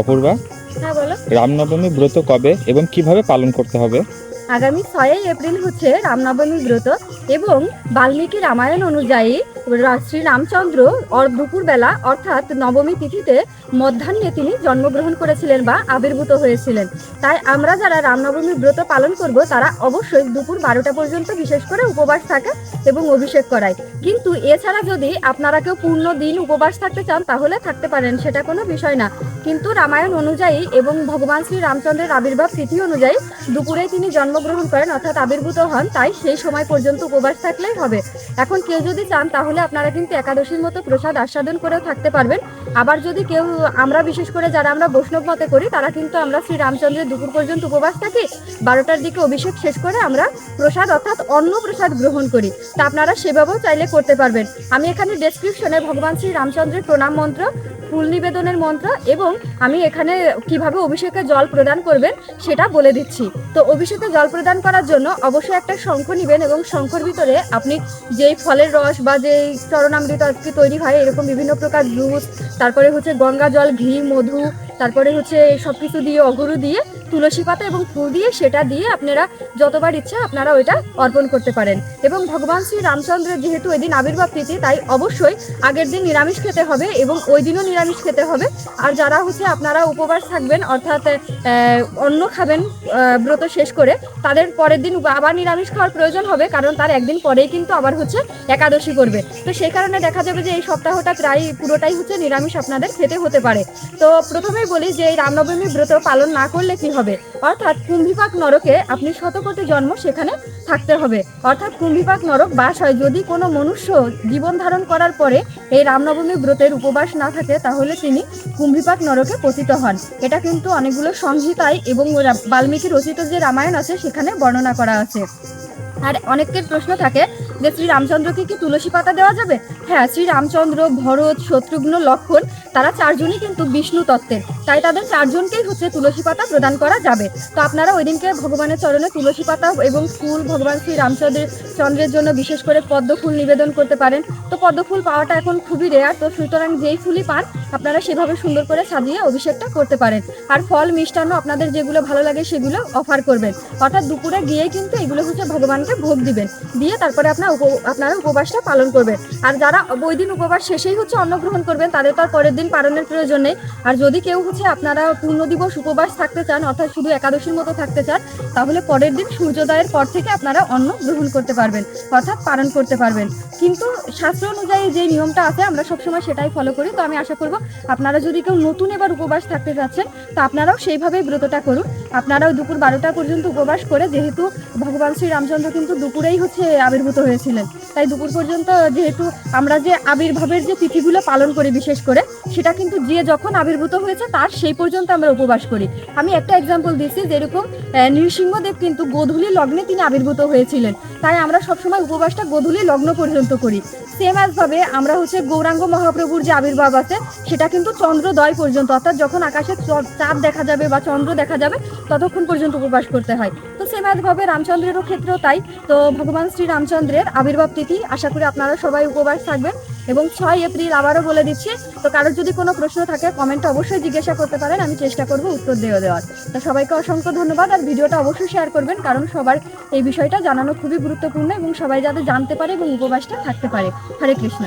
অপূর্বা? হ্যাঁ বলো। রামনবমী ব্রত কবে এবং কীভাবে পালন করতে হবে? আগামী ছয়ই এপ্রিল হচ্ছে রামনবমী ব্রত এবং বাল্মীকি রামায়ণ অনুযায়ী শ্রী রামচন্দ্র দুপুরবেলা অর্থাৎ নবমী তিথিতে মধ্যাহ্নে তিনি জন্মগ্রহণ করেছিলেন বা আবির্ভূত হয়েছিলেন। তাই আমরা যারা রামনবমী ব্রত পালন করব তারা অবশ্যই দুপুর বারোটা পর্যন্ত বিশেষ করে উপবাস থাকে এবং অভিষেক করায়। কিন্তু এছাড়া যদি আপনারা কেউ পূর্ণ দিন উপবাস থাকতে চান তাহলে থাকতে পারেন সেটা কোনো বিষয় না। কিন্তু রামায়ণ অনুযায়ী এবং ভগবান শ্রী রামচন্দ্রের আবির্ভাব তিথি অনুযায়ী দুপুরে তিনি জন্মগ্রহণ করেন, অর্থাৎ আবির্ভূত হন। তাই সেই সময় পর্যন্ত উপবাস থাকলেই হবে। এখন কেউ যদি চান, তাহলে আপনারা কিন্তু একাদশীর মতো প্রসাদ আস্বাদন করেও থাকতে পারবেন। আবার যদি কেউ, আমরা বিশেষ করে যারা আমরা বৈষ্ণব মতে করি, তারা কিন্তু আমরা শ্রী রামচন্দ্রের দুপুর পর্যন্ত উপবাস থাকি। বারোটার দিকে অভিষেক শেষ করে আমরা প্রসাদ, অর্থাৎ অন্ন প্রসাদ গ্রহণ করি। তা আপনারা সেভাবেও চাইলে করতে পারবেন। আমি এখানে ডেসক্রিপশনে ভগবান শ্রী রামচন্দ্রের প্রণাম মন্ত্র, ফুল নিবেদনের মন্ত্র এবং আমি এখানে কীভাবে অভিষেকে জল প্রদান করবেন সেটা বলে দিচ্ছি। তো অভিষেকে জল প্রদান করার জন্য অবশ্যই একটা শঙ্খ নেবেন এবং শঙ্খর ভিতরে আপনি যেই ফলের রস বা যেই চরণামৃত আজকে তৈরি হয়, এরকম বিভিন্ন প্রকার জুস, তারপরে হচ্ছে গঙ্গা জল ঘি, মধু তারপরে হচ্ছে সব কিছু দিয়ে, অগরু দিয়ে, তুলসী পাতা এবং ফুল দিয়ে, সেটা দিয়ে আপনারা যতবার ইচ্ছা আপনারা ওইটা অর্পণ করতে পারেন। এবং ভগবান শ্রী রামচন্দ্রের যেহেতু এদিন আবির্ভাব তিথি, তাই অবশ্যই আগের দিন নিরামিষ খেতে হবে এবং ওই দিনও নিরামিষ খেতে হবে। আর যারা হচ্ছে আপনারা উপবাস থাকবেন, অর্থাৎ অন্ন খাবেন ব্রত শেষ করে, তাদের পরের দিন আবার নিরামিষ খাওয়ার প্রয়োজন হবে, কারণ তার একদিন পরেই কিন্তু আবার হচ্ছে একাদশী করবে। তো সেই কারণে দেখা যাবে যে এই সপ্তাহটা প্রায় পুরোটাই হচ্ছে নিরামিষ আপনাদের খেতে হতে পারে। তো প্রথমেই বলি যে এই রামনবমী ব্রত পালন না করলে কি হবে? অর্থাৎ কুম্ভিপাক নরকে আপনি শতকোটি জন্ম সেখানে থাকতে হবে। অর্থাৎ কুম্ভিপাক নরক বাস হয় যদি কোনো মনুষ্য জীবন ধারণ করার পরে এই রামনবমী ব্রতের উপবাস না থাকে, তাহলে তিনি কুম্ভিপাক নরকে পতিত হন। এটা কিন্তু অনেকগুলো সংহিতায় এবং বাল্মীকি রচিত যে রামায়ণ আছে, সেখানে বর্ণনা করা আছে। আর অনেকের প্রশ্ন থাকে যে শ্রীরামচন্দ্রকে কি তুলসী পাতা দেওয়া যাবে? হ্যাঁ শ্রীরামচন্দ্র, ভরত, শত্রুঘ্ন, লক্ষণ, তারা চারজনই কিন্তু বিষ্ণু তত্ত্বের। তাই তাদের চারজনকেই হচ্ছে তুলসী পাতা প্রদান করা যাবে। তো আপনারা ওই দিনকে ভগবানের চরণে তুলসী পাতা এবং ফুল ভগবান শ্রীরামচন্দ্রের চন্দ্রের জন্য বিশেষ করে পদ্ম ফুল নিবেদন করতে পারেন। তো পদ্ম ফুল পাওয়াটা এখন খুবই রেয়ার তো সুতরাং যেই ফুলই পান, আপনারা সেভাবে সুন্দর করে সাজিয়ে অভিষেকটা করতে পারেন। আর ফল, মিষ্টান্ন আপনাদের যেগুলো ভালো লাগে সেগুলো অফার করবেন। অর্থাৎ দুপুরে গিয়েই কিন্তু এগুলো হচ্ছে ভগবানকে ভোগ দিবেন। দিয়ে তারপরে আপনার আপনারা উপবাসটা পালন করবেন। আর যারা ওই দিন উপবাস শেষেই হচ্ছে অন্ন গ্রহণ করবেন, তাদের তো আর পরের দিন পালনের প্রয়োজন নেই। আর যদি কেউ হচ্ছে আপনারা পূর্ণ দিবস উপবাস থাকতে চান, অর্থাৎ শুধু একাদশীর মতো থাকতে চান, তাহলে পরের দিন সূর্যোদয়ের পর থেকে আপনারা অন্ন গ্রহণ করতে পারবেন, অর্থাৎ পালন করতে পারবেন। কিন্তু শাস্ত্র অনুযায়ী যে নিয়মটা আছে, আমরা সবসময় সেটাই ফলো করি। তো আমি আশা করব, আপনারা যদি কেউ নতুন এবার উপবাস থাকতে চাচ্ছেন তো আপনারাও সেইভাবেই ব্রতটা করুন। আপনারাও দুপুর বারোটা পর্যন্ত উপবাস করে, যেহেতু ভগবান শ্রীরামচন্দ্র কিন্তু দুপুরেই হচ্ছে আবির্ভূত হয়েছিলেন। তাই দুপুর পর্যন্ত যেহেতু আমরা যে আবির্ভাবের যে তিথিগুলো পালন করি বিশেষ করে, সেটা কিন্তু যে যখন আবির্ভূত হয়েছে, তার সেই পর্যন্ত আমরা উপবাস করি। আমি একটা এক্সাম্পল দিচ্ছি, যেরকম নৃসিংহদেব কিন্তু গোধূলি লগ্নে তিনি আবির্ভূত হয়েছিলেন। তাই আমরা সবসময় উপবাসটা গোধূলি লগ্ন পর্যন্ত করি। সেম ভাবে আমরা হচ্ছে গৌরাঙ্গ মহাপ্রভুর যে আবির্ভাব আছে, সেটা কিন্তু চন্দ্রোদয় পর্যন্ত, অর্থাৎ যখন আকাশে চাঁদ দেখা যাবে বা চন্দ্র দেখা যাবে ততক্ষণ পর্যন্ত উপবাস করতে হয়। তো সেম ভাবে রামচন্দ্রেরও ক্ষেত্রেও তাই। তো ভগবান শ্রী রামচন্দ্রের আবির্ভাব তিথি, আশা করি আপনারা সবাই উপবাস থাকবেন। এবং ছয় এপ্রিল আবারও বলে দিচ্ছি, তো কারোর যদি কোনো প্রশ্ন থাকে কমেন্টে অবশ্যই জিজ্ঞাসা করতে পারেন, আমি চেষ্টা করব উত্তর দিয়ে দেওয়ার। তো সবাইকে অসংখ্য ধন্যবাদ, আর ভিডিওটা অবশ্যই শেয়ার করবেন, কারণ সবার এই বিষয়টা জানানো খুবই গুরুত্বপূর্ণ এবং সবাই যাতে জানতে পারে এবং উপবাসটা থাকতে পারে। হরে কৃষ্ণ।